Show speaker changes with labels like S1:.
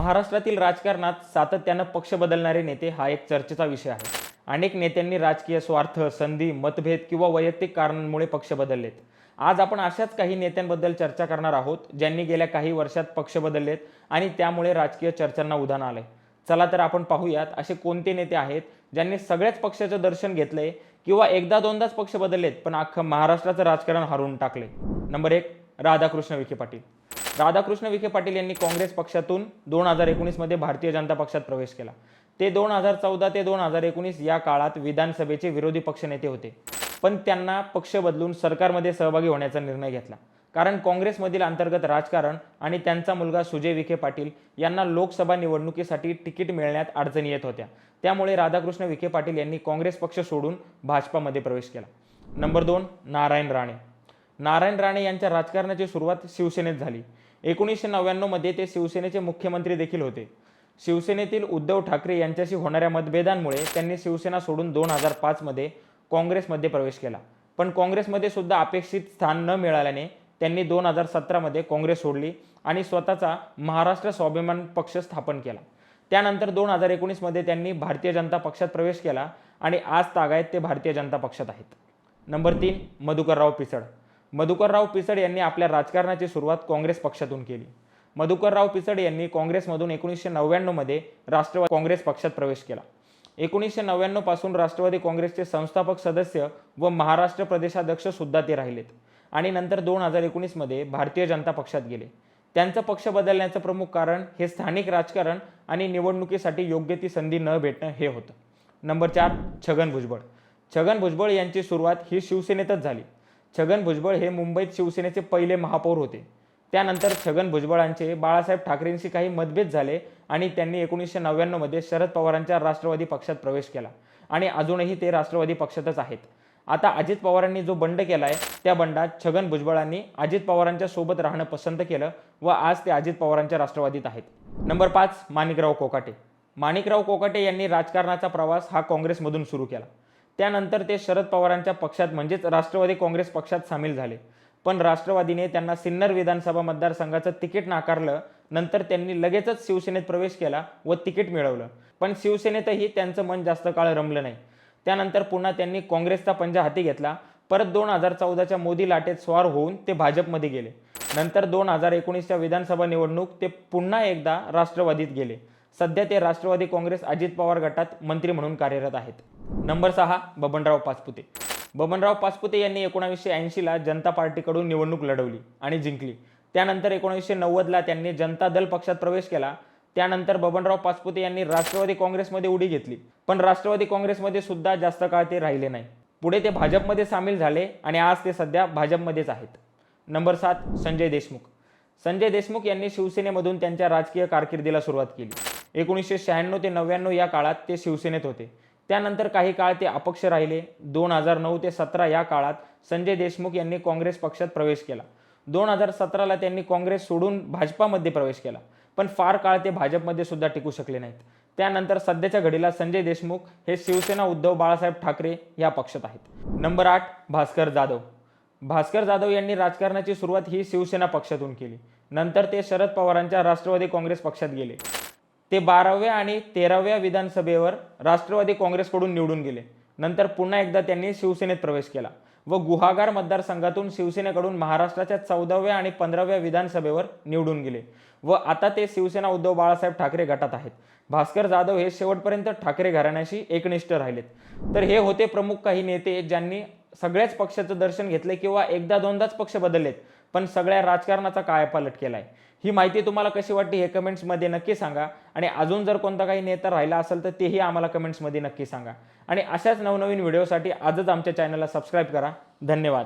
S1: महाराष्ट्रातील राजकारणात सातत्यानं पक्ष बदलणारे नेते हा एक चर्चेचा विषय आहे. अनेक नेत्यांनी राजकीय स्वार्थ संधी मतभेद किंवा वैयक्तिक कारणांमुळे पक्ष बदललेत. आज आपण अशाच काही नेत्यांबद्दल चर्चा करणार आहोत ज्यांनी गेल्या काही वर्षात पक्ष बदललेत आणि त्यामुळे राजकीय चर्चांना उधाण आलंय. चला तर आपण पाहूयात असे कोणते नेते आहेत ज्यांनी सगळ्याच पक्षाचं दर्शन घेतलंय किंवा एकदा दोनदाच पक्ष बदललेत पण अख्खं महाराष्ट्राचं राजकारण हरवून टाकले नंबर एक राधाकृष्ण विखे पाटील. राधाकृष्ण विखे पाटील यांनी काँग्रेस पक्षातून दोन हजार एकोणीसमध्ये भारतीय जनता पक्षात प्रवेश केला. ते दोन हजार चौदा ते दोन हजार एकोणीस या काळात विधानसभेचे विरोधी पक्षनेते होते. पण त्यांना पक्ष बदलून सरकारमध्ये सहभागी होण्याचा निर्णय घेतला. कारण काँग्रेसमधील अंतर्गत राजकारण आणि त्यांचा मुलगा सुजय विखे पाटील यांना लोकसभा निवडणुकीसाठी तिकीट मिळण्यात अडचणी येत होत्या. त्यामुळे राधाकृष्ण विखे पाटील यांनी काँग्रेस पक्ष सोडून भाजपामध्ये प्रवेश केला. नंबर दोन नारायण राणे. नारायण राणे यांच्या राजकारणाची सुरुवात शिवसेनेत झाली. एकोणीसशे नव्याण्णवमध्ये ते शिवसेनेचे मुख्यमंत्री देखील होते. शिवसेनेतील उद्धव ठाकरे यांच्याशी होणाऱ्या मतभेदांमुळे त्यांनी शिवसेना सोडून दोन हजार पाचमध्ये काँग्रेसमध्ये प्रवेश केला. पण काँग्रेसमध्ये सुद्धा अपेक्षित स्थान न मिळाल्याने त्यांनी दोन हजार सतरामध्ये काँग्रेस सोडली आणि स्वतःचा महाराष्ट्र स्वाभिमान पक्ष स्थापन केला. त्यानंतर दोन हजार एकोणीसमध्ये त्यांनी भारतीय जनता पक्षात प्रवेश केला आणि आज तागायत ते भारतीय जनता पक्षात आहेत. नंबर तीन मधुकरराव पिचड मधुकरराव पिचड यांनी आपल्या राजकारणाची सुरुवात काँग्रेस पक्षातून केली. मधुकरराव पिचड यांनी काँग्रेसमधून एकोणीसशे नव्याण्णवमध्ये राष्ट्रवादी काँग्रेस पक्षात प्रवेश केला. एकोणीसशे नव्याण्णवपासून राष्ट्रवादी काँग्रेसचे संस्थापक सदस्य व महाराष्ट्र प्रदेशाध्यक्ष सुद्धा ते राहिलेत. आणि नंतर दोन हजार एकोणीसमध्ये भारतीय जनता पक्षात गेले. त्यांचा पक्ष बदलण्याचं प्रमुख कारण हे स्थानिक राजकारण आणि निवडणुकीसाठी योग्य ती संधी न भेटणं हे होतं. नंबर चार छगन भुजबळ. छगन भुजबळ यांची सुरुवात ही शिवसेनेतच झाली. छगन भुजबळ हे मुंबईत शिवसेनेचे पहिले महापौर होते. त्यानंतर छगन भुजबळांचे बाळासाहेब ठाकरेंशी काही मतभेद झाले आणि त्यांनी एकोणीसशे नव्याण्णवमध्ये शरद पवारांच्या राष्ट्रवादी पक्षात प्रवेश केला. आणि अजूनही ते राष्ट्रवादी पक्षातच आहेत. आता अजित पवारांनी जो बंड केला आहे त्या बंडात छगन भुजबळांनी अजित पवारांच्या सोबत राहणं पसंत केलं व आज ते अजित पवारांच्या राष्ट्रवादीत आहेत. नंबर पाच माणिकराव कोकाटे. माणिकराव कोकाटे यांनी राजकारणाचा प्रवास हा काँग्रेसमधून सुरू केला. त्यानंतर ते शरद पवारांच्या पक्षात म्हणजेच राष्ट्रवादी काँग्रेस पक्षात सामील झाले. पण राष्ट्रवादीने त्यांना सिन्नर विधानसभा मतदारसंघाचं तिकीट नाकारलं नंतर त्यांनी लगेचच शिवसेनेत प्रवेश केला व तिकीट मिळवलं. पण शिवसेनेतही त्यांचं मन जास्त काळ रमलं नाही. त्यानंतर पुन्हा त्यांनी काँग्रेसचा पंजा हाती घेतला. परत दोन हजार चौदाच्या मोदी लाटेत स्वार होऊन ते भाजपमध्ये गेले. नंतर दोन हजार एकोणीसच्या विधानसभा निवडणूक ते पुन्हा एकदा राष्ट्रवादीत गेले. सध्या ते राष्ट्रवादी काँग्रेस अजित पवार गटात मंत्री म्हणून कार्यरत आहेत. नंबर सहा बबनराव पाचपुते. बबनराव पाचपुते यांनी एकोणावीसशे ऐंशीला जनता पार्टीकडून निवडणूक लढवली आणि जिंकली. त्यानंतर एकोणीसशे नव्वदला त्यांनी जनता दल पक्षात प्रवेश केला. त्यानंतर बबनराव पाचपुते यांनी राष्ट्रवादी काँग्रेसमध्ये उडी घेतली. पण राष्ट्रवादी काँग्रेसमध्ये सुद्धा जास्त काळ ते राहिले नाही. पुढे ते भाजपमध्ये सामील झाले आणि आज ते सध्या भाजपमध्येच आहेत. नंबर सात संजय देशमुख. संजय देशमुख यांनी शिवसेनेमधून त्यांच्या राजकीय कारकिर्दीला सुरुवात केली. एकोणीसशे शहाण्णव ते नव्याण्णव या काळात ते शिवसेनेत होते. त्यानंतर काही काळ ते अपक्ष राहिले. दोन हजार नऊ ते सतरा या काळात संजय देशमुख यांनी काँग्रेस पक्षात प्रवेश केला. दोन हजार सतराला त्यांनी काँग्रेस सोडून भाजपामध्ये प्रवेश केला. पण फार काळ ते भाजपमध्ये सुद्धा टिकू शकले नाहीत. त्यानंतर सध्याच्या घडीला संजय देशमुख हे शिवसेना उद्धव बाळासाहेब ठाकरे या पक्षात आहेत. नंबर आठ भास्कर जाधव. भास्कर जाधव यांनी राजकारणाची सुरुवात ही शिवसेना पक्षातून केली. नंतर ते शरद पवारांच्या राष्ट्रवादी काँग्रेस पक्षात गेले. ते बाराव्या आणि तेराव्या विधानसभेवर राष्ट्रवादी काँग्रेसकडून निवडून गेले. नंतर पुन्हा एकदा त्यांनी शिवसेनेत प्रवेश केला व गुहागार मतदारसंघातून शिवसेनेकडून महाराष्ट्राच्या चौदाव्या आणि पंधराव्या विधानसभेवर निवडून गेले व आता ते शिवसेना उद्धव बाळासाहेब ठाकरे गटात आहेत. भास्कर जाधव हे शेवटपर्यंत ठाकरे घराण्याशी एकनिष्ठ राहिलेत. तर हे होते प्रमुख काही नेते ज्यांनी सगळ्याच पक्षाचं दर्शन घेतलंय किंवा एकदा दोनदाच पक्ष बदललेत पण सगळ्या राजकारणाचा कायापालट केलाय? ही माहिती तुम्हाला कशी वाटली हे कमेंट्समध्ये नक्की सांगा. आणि अजून जर कोणता काही नेता राहिला असेल तर तेही आम्हाला कमेंट्समध्ये नक्की सांगा. आणि अशाच नवनवीन व्हिडिओसाठी आजच आमच्या चॅनलला सबस्क्राईब करा. धन्यवाद.